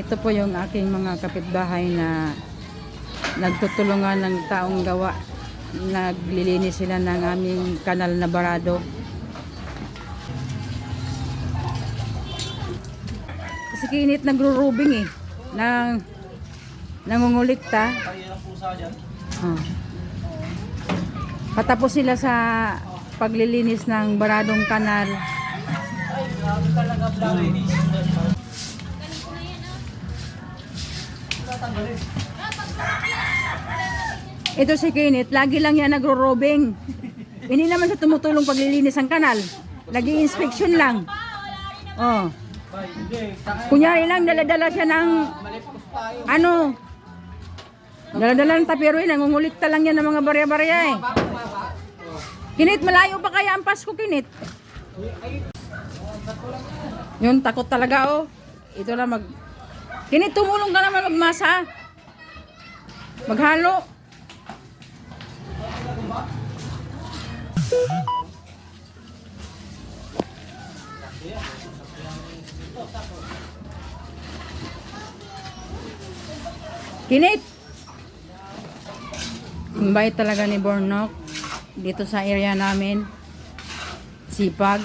Ito po yung aking mga kapitbahay na nagtutulungan ng taong gawa. Naglilinis sila ng aming kanal na barado. Kasi kinit nagro-rubing eh. Nang nangungulikta. Oh. Patapos sila sa paglilinis ng baradong kanal. Ito si Kinit, lagi lang yan nagro-robing. Hindi naman siya tumutulong paglilinis ng kanal. Lagi inspection lang. Oh. Kunyari lang, daladala siya ng ano, daladala ng tapiroy, nangungulikta lang yan ng mga barya-barya eh. Kinit, malayo pa kaya ang Pasko, Kinit? Yun, takot talaga oh. Ito na mag... Kinit, tumulong ka naman magmasa. Maghalo. Kinit! Bait talaga ni Bornok dito sa area namin. Sipag.